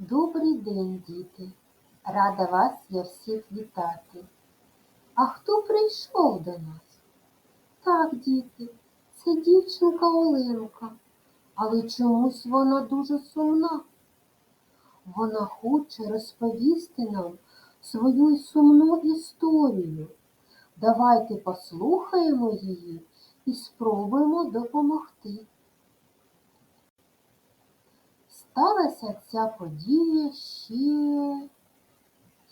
Добрий день, діти! Рада вас я всіх вітати. А хто прийшов до нас? Так, діти, це дівчинка Оленка, але чомусь вона дуже сумна. Вона хоче розповісти нам свою сумну історію. Давайте послухаємо її і спробуємо допомогти. Сталася ця подія ще,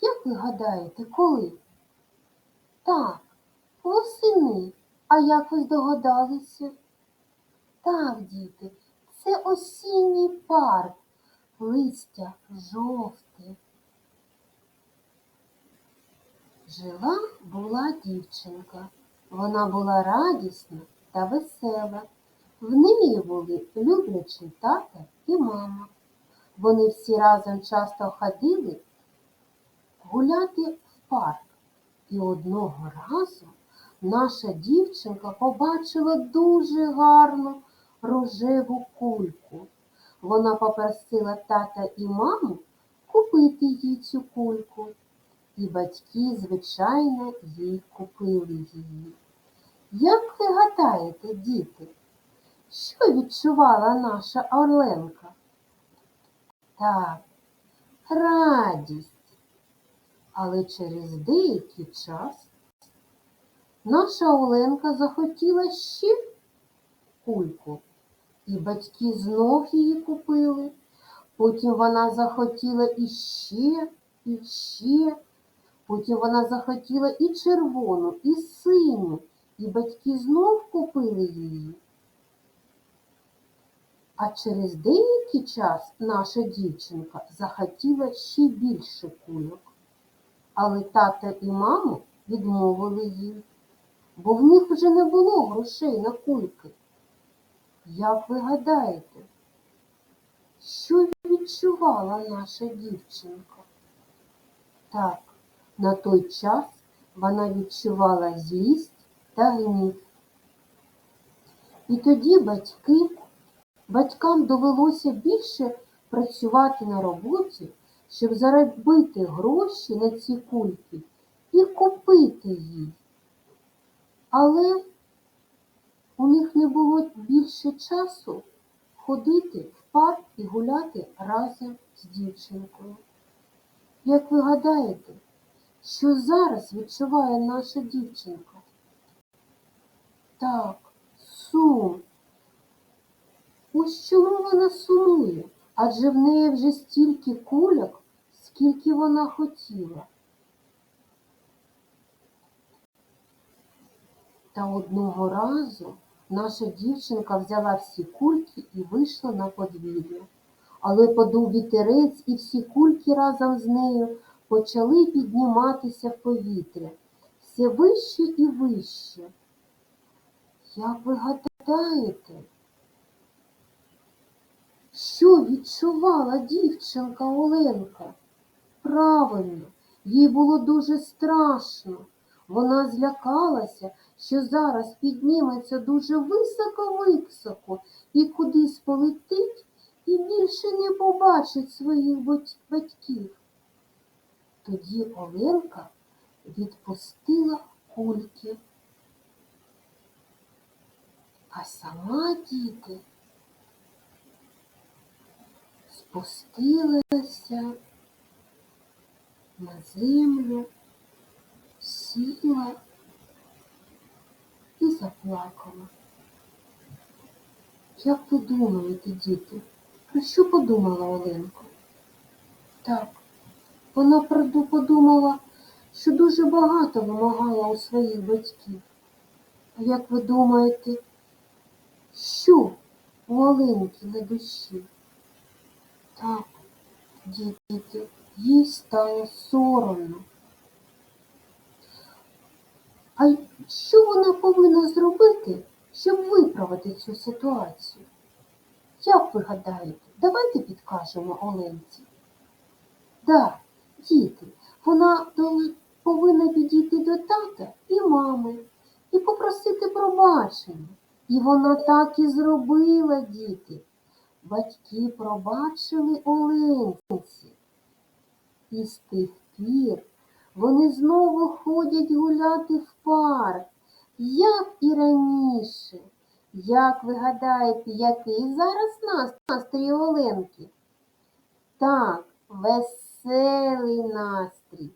як ви гадаєте, коли? Так, восени. А як ви здогадалися? Так, діти, це осінній парк, листя жовте. Жила була дівчинка. Вона була радісна та весела. В неї були люблячий тата і мама. Вони всі разом часто ходили гуляти в парк. І одного разу наша дівчинка побачила дуже гарну рожеву кульку. Вона попросила тата і маму купити їй цю кульку. І батьки, звичайно, їй купили її. Як ви гадаєте, діти, що відчувала наша Орленка? Так, радість. Але через деякий час наша Оленка захотіла ще кульку, і батьки знов її купили. Потім вона захотіла іще, і ще. Потім вона захотіла і червону, і синю, і батьки знов купили її. А через деякий час наша дівчинка захотіла ще більше кульок. Але тата і мама відмовили їй, бо в них вже не було грошей на кульки. Як ви гадаєте, що відчувала наша дівчинка? Так, на той час вона відчувала злість та гнів. І тоді батьки, батькам довелося більше працювати на роботі, щоб заробити гроші на ці кульки і купити їх. Але у них не було більше часу ходити в парк і гуляти разом з дівчинкою. Як ви гадаєте, що зараз відчуває наша дівчинка? Так, сум. Ось чому вона сумує? Адже в неї вже стільки кульок, скільки вона хотіла. Та одного разу наша дівчинка взяла всі кульки і вийшла на подвір'я. Але подув вітерець, і всі кульки разом з нею почали підніматися в повітря все вище і вище. Як ви гадаєте, що відчувала дівчинка Оленка? Правильно, їй було дуже страшно. Вона злякалася, що зараз підніметься дуже високо-високо і кудись полетить і більше не побачить своїх батьків. Тоді Оленка відпустила кульки. А сама діти спустилася на землю, сіла і заплакала. Як ви думаєте, діти, про що подумала Оленка? Так, вона правду подумала, що дуже багато вимагала у своїх батьків. А як ви думаєте, що у Оленки на душі? Так, діти, їй стало соромно. А що вона повинна зробити, щоб виправити цю ситуацію? Як ви гадаєте, давайте підкажемо Оленці. Да, діти, вона повинна підійти до тата і мами і попросити пробачення. І вона так і зробила, діти. Батьки пробачили Оленці. І з тих пір вони знову ходять гуляти в парк, як і раніше. Як ви гадаєте, який зараз нас- настрій Оленки? Так, веселий настрій.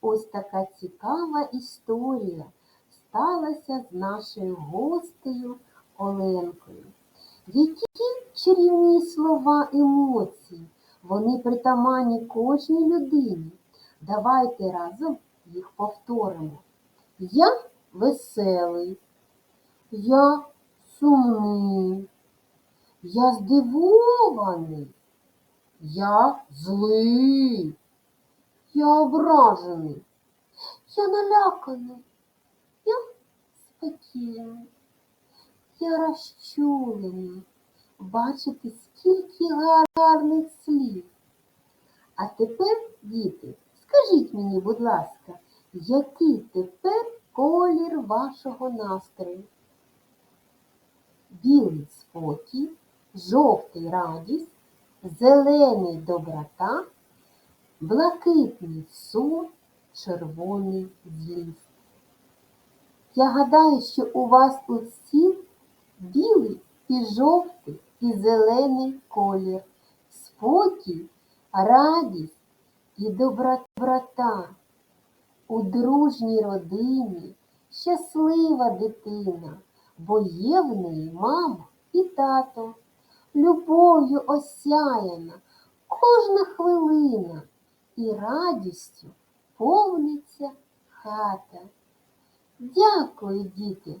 Ось така цікава історія сталася з нашою гостею Оленкою. Які чарівні слова емоції, вони притаманні кожній людині. Давайте разом їх повторимо. Я веселий, я сумний, я здивований, я злий, я ображений, я наляканий, я спокійний, я розчулений. Бачите, скільки гарних слів. А тепер, діти, скажіть мені, будь ласка, який тепер колір вашого настрою? Білий спокій, жовтий радість, зелений доброта, блакитний сон, червоний злість. Я гадаю, що у вас у всіх білий і жовтий і зелений колір, спокій, радість і доброта. У дружній родині щаслива дитина, бо є в неї мама і тато, любов'ю осяяна кожна хвилина і радістю повниться хата. Дякую, діти.